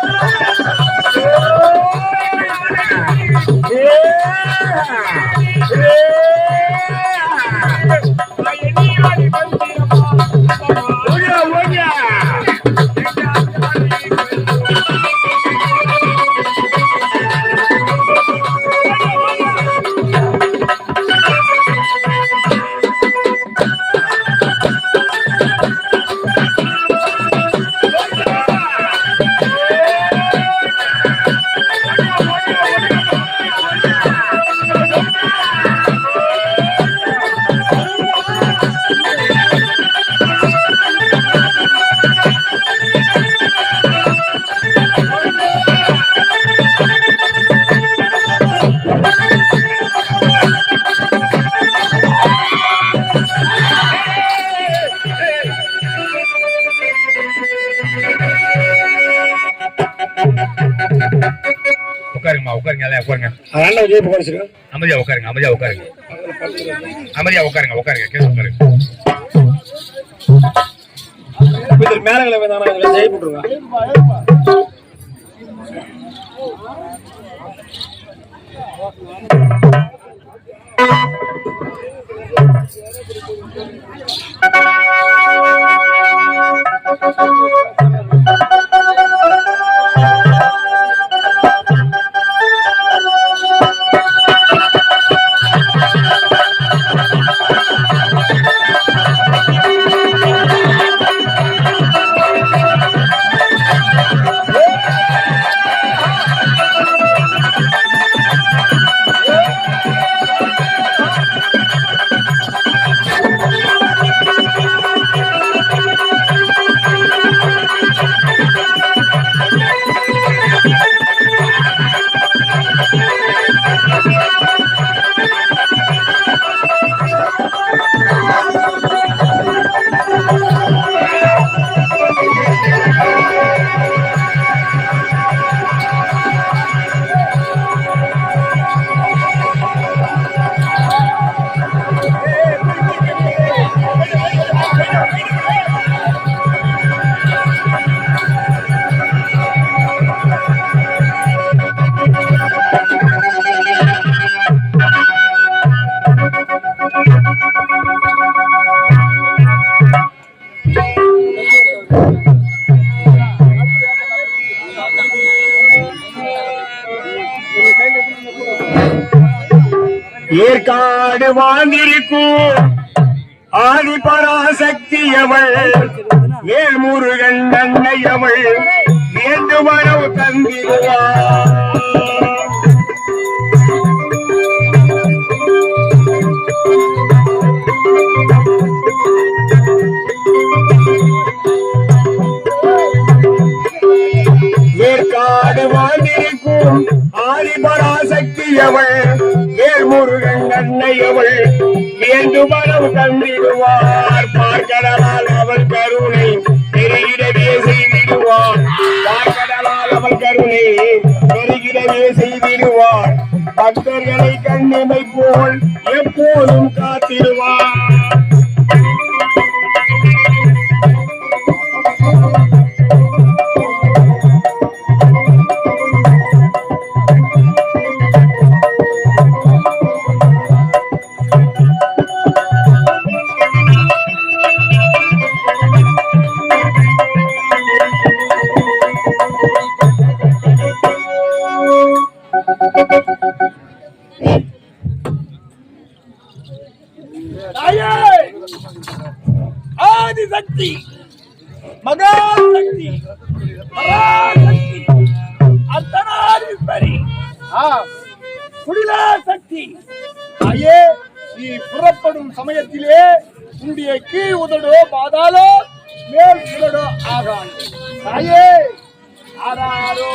Oh, உட்காருங்க எல்லாம் உட்காருங்க. அண்ணன் விஜய் புகழ்ச்சிருக்கேன் அமைதியா உட்காருங்க அமைதியா உட்காருங்க. அமைதியா உட்காருங்க உட்காருங்க கீழே உட்காருங்க. இதில் மேலங்களை வேணாம் இதில் ஜெய் போட்டுருங்க. காடு வாழ்ந்திருக்கும் ஆதி பராசக்தி அவள் வேல்முருகன் தன்னை அவள் வேண்டுமனவு தந்திருவார் அன்னை அவள் மனம் தந்திடுவார். பார்க்கடலால் அவள் கருணை பெருகிடவே செய்திடுவார் பார்க்கடலால் அவள் கருணை பெருகிடவே செய்திடுவார் பக்தர்களை கண்ணிமை போல் எப்போதும் காத்திடுவார் ஆதிசக்தி மகாசக்தி. பராசக்தி. அர்த்தநாரீஸ்வரி. குடிலா சக்தி ஐயே நீ புறப்படும் சமயத்திலே உன்னுடைய கீழ் உதடோ பாதாளோ மேல் உதடோ ஆகாது. தாயே ஆராரோ.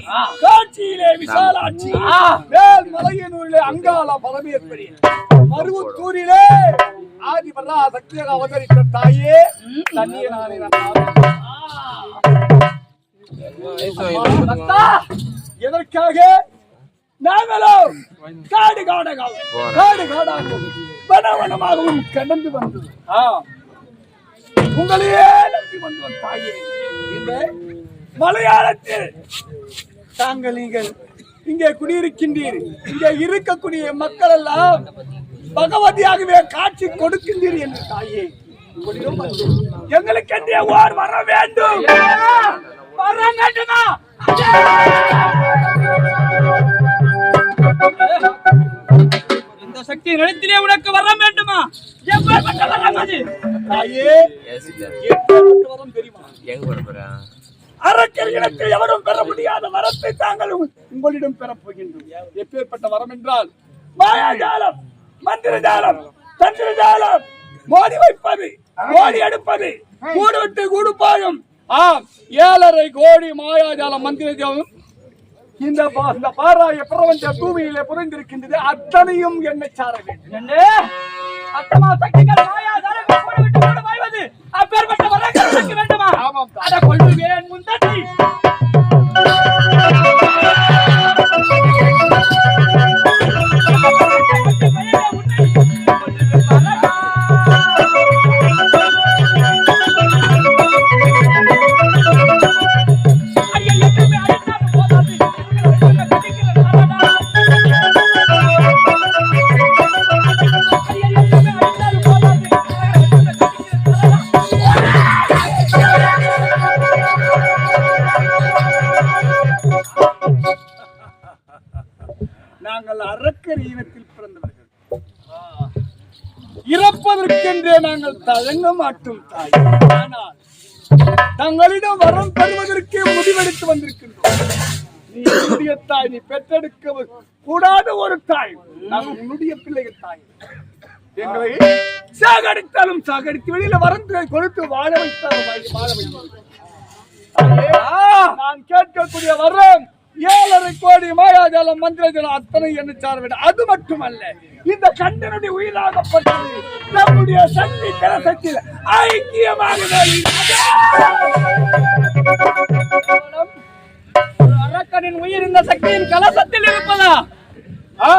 மீனாட்சி காஞ்சியிலே விசாலாட்சி மேல் மலையனூரிலே அங்காள பரமேஸ்வரி. மருவத்தூரிலே ஆதிபரா சக்தியாக அவதரித்த தாயே தண்ணிய நானே எதற்காக? நாங்களும் காடு காடகாவும் காடு காடாகவும் வனவனமாகவும் கடந்து வந்தது உங்களையே நம்பி வந்தவன் தாயே. இந்த மலையாளத்தில் தாங்கள் நீங்கள் இங்கே குடியிருக்கின்றீர். இங்கே இருக்கக்கூடிய மக்கள் எல்லாம் பகவதியாகவே காட்சி கொடுக்கின்றீர் என்று தாயே. எங்களுக்கு என்றே ஓர் வர வேண்டும்? வர வேண்டுமா? இந்த சக்தி நிலத்திலே உனக்கு வர வேண்டுமா? எப்பேற்பட்ட வரம் அது? தாயே எப்பேற்பட்ட வரம் தெரியுமா? எங்க போறா அரக்கர்களுக்கு எவரும் பெற முடியாத வரத்தை தாங்கள் உங்க- உங்களிடம் பெறப் போகின்றோம். எப்பேற்பட்ட வரம் என்றால் மாயாஜாலம் மந்திரஜாலம் தந்திரஜாலம் மோதி வைப்பது மோடி எடுப்பது கூடு விட்டு கூடு பாயும் ஆம் ஏழரை கோடி மாயாஜாலம் மந்திரஜாலம். இந்த பா- இந்த பாராய பிரபஞ்ச தூவியிலே புரிந்திருக்கின்றது அத்தனையும் என்னை சார வேண்டும். அத்தமா சக்திகள் மாயாஜாலம் அப்பேற்பட்ட வரங்கள் எனக்கு வேண்டுமா. ஆமாம் அதை கொள்ளுவேன் முந்தட்டி நாங்கள் இனத்தில் பிறந்தவர்கள். இறப்பதற்கென்றே நாங்கள் தயங்க மாட்டோம் தாய். ஆனால் தங்களிடம் வரம் பெறுவதற்கே முடிவெடுத்து வந்திருக்கின்றோம். நீ என்னுடைய தாய் நீ பெற்றெடுக்க கூடாத ஒரு தாய். நாங்கள் உன்னுடைய பிள்ளைகள் தாய். எங்களை சாகடித்தாலும் சாகடித்து வெளியில வரந்து கொடுத்து வாழ வைத்தாலும் வாழ- வாழ வைத்தாலும் நான் கேட்கக்கூடிய வரம் ஏழரை கோடி மாயாஜாலம் மந்திரஜலம் அத்தனை என்ன வேண்டும் அது மட்டுமல்ல இந்த கண்டனுடைய உயிராகப்பட்டது நம்முடைய சக்தி கரசக்தியில் ஐக்கியமாக மக்களின் உயிர் இந்த சக்தியின் கலசத்தில் இருப்பதா? ஆ,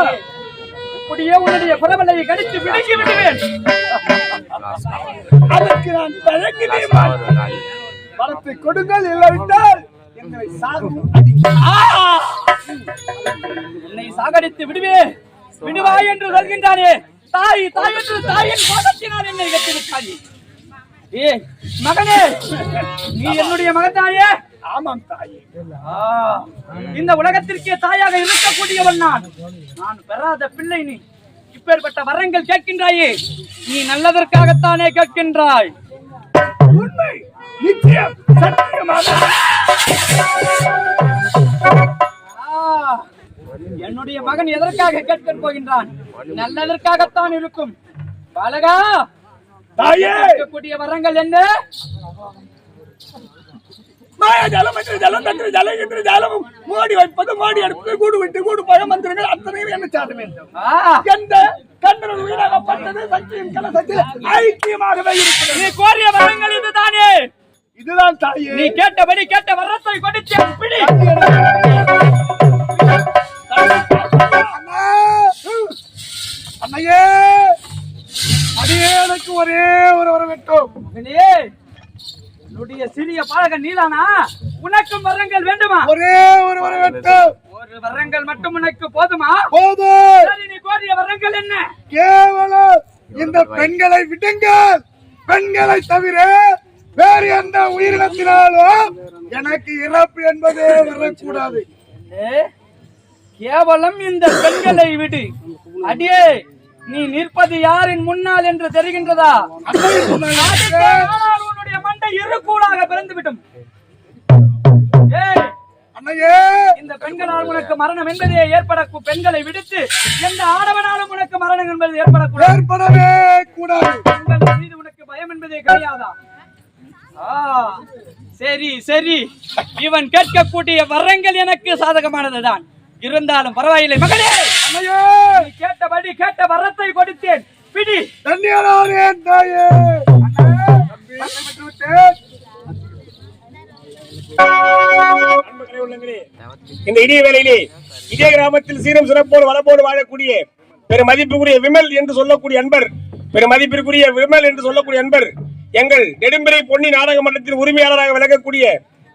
இப்படியே உன்னுடைய பிரபலையை கடித்து விடுங்கி விடுவேன். அதற்கு நான் தயங்கினேன் பணத்தை கொடுங்கள் இல்லாவிட்டால் எங்களை ஆ! என்னை சாகடித்து விடுவே. விடுவாய் என்று சொல்கின்றானே. தாய் தாய் என்று தாயின் கோபத்தினால் என்னை கட்டிவிட்டாயே. ஏ மகனே நீ என்னுடைய மகத்தாயே? ஆமாம் தாயே. ஆ, இந்த உலகத்திற்கே தாயாக இருக்கக்கூடியவன் நான். நான் பெறாத பிள்ளை நீ. இப்பேற்பட்ட வரங்கள் கேட்கின்றாயே. நீ நல்லதற்காகத்தானே கேட்கின்றாய். உண்மை நிச்சயம் சத்தியமாக. என்னுடைய மகன் எதற்காக கேட்கப் போகின்றான்? நல்லதற்காகத்தான் இருக்கும். பாலகா இருக்கக்கூடிய வரங்கள் என்ன? மாயா ஜலம் என்று ஜலம் தன்று ஜலம் என்று ஜலமும். மோடி வைப்பது மோடி எடுப்பது கூடு விட்டு கூடு பழம் மந்திரங்கள் அத்தனையும் என்ன சாத வேண்டும். ஆ, எந்த கண்ணன் உயிராகப்பட்டது சக்தியின் கலசத்தில் ஐக்கியமாகவே இருக்கிறது. நீ கோரிய வரங்கள் இதுதானே? இதுதான் தாயே. நீ கேட்டபடி கேட்ட வரத்தை கொடுத்தேன் பிடி அண்ணா! அண்ணையே அடியே எனக்கு ஒரே ஒரு வர வேண்டும் மகனே, என்னுடைய சிறிய பாலகன் நீதானா உனக்கும் வரங்கள் வேண்டுமா? ஒரே ஒரு வர வேண்டும் ஒரு வரங்கள் மட்டும் உனக்கு போதுமா? போது. நீ கோரிய வரங்கள் என்ன? கேவலம். இந்த பெண்களை விடுங்கள். பெண்களை தவிர வேறு எந்த உயிரினத்தினாலும் எனக்கு இறப்பு என்பதே வரக்கூடாது. கேவலம் இந்த பெண்களை விடு. அடியே நீ நிற்பது யாரின் முன்னால் என்று தெரிகின்றதா? உன்னுடைய மண்டை இருக்கூடாக பிறந்து விடும் இந்த பெண்களால் உனக்கு மரணம் என்பதே ஏற்பட பெண்களை விடுத்து எந்த ஆடவனாலும் உனக்கு மரணம் என்பது ஏற்படக்கூடாது. ஏற்படவே கூடாது. பெண்கள் மீது உனக்கு பயம் என்பதே கிடையாதா? சரி சரி. இவன் கேட்கக்கூடிய வரங்கள் எனக்கு சாதகமானதுதான். இருந்தாலும் பரவாயில்லை மகளே. கேட்டபடி கேட்ட வரத்தை கொடுத்தேன். பிடி. தாயே! உள்ளங்களே, இந்த இடிய வேளையிலே இதே கிராமத்தில் சீரம் சிறப்போடு வளப்போடு வாழக்கூடிய பெரும் மதிப்புக்குரிய விமல் என்று சொல்லக்கூடிய அன்பர் பெரும் மதிப்பிற்குரிய விமல் என்று சொல்லக்கூடிய அன்பர் எங்கள் நெடும்பிரை பொன்னி நாடக மன்றத்தின் உரிமையாளராக விளங்கக்கூடிய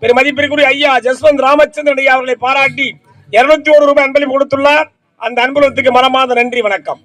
பெரும் மதிப்பிற்குரிய ஐயா ஜஸ்வந்த் ராமச்சந்திரன் ஐயா அவர்களை பாராட்டி இருநூத்தி ஒரு ரூபாய் அன்பளிப்பு கொடுத்துள்ளார். அந்த அன்புலத்துக்கு மனமார்ந்த நன்றி வணக்கம்.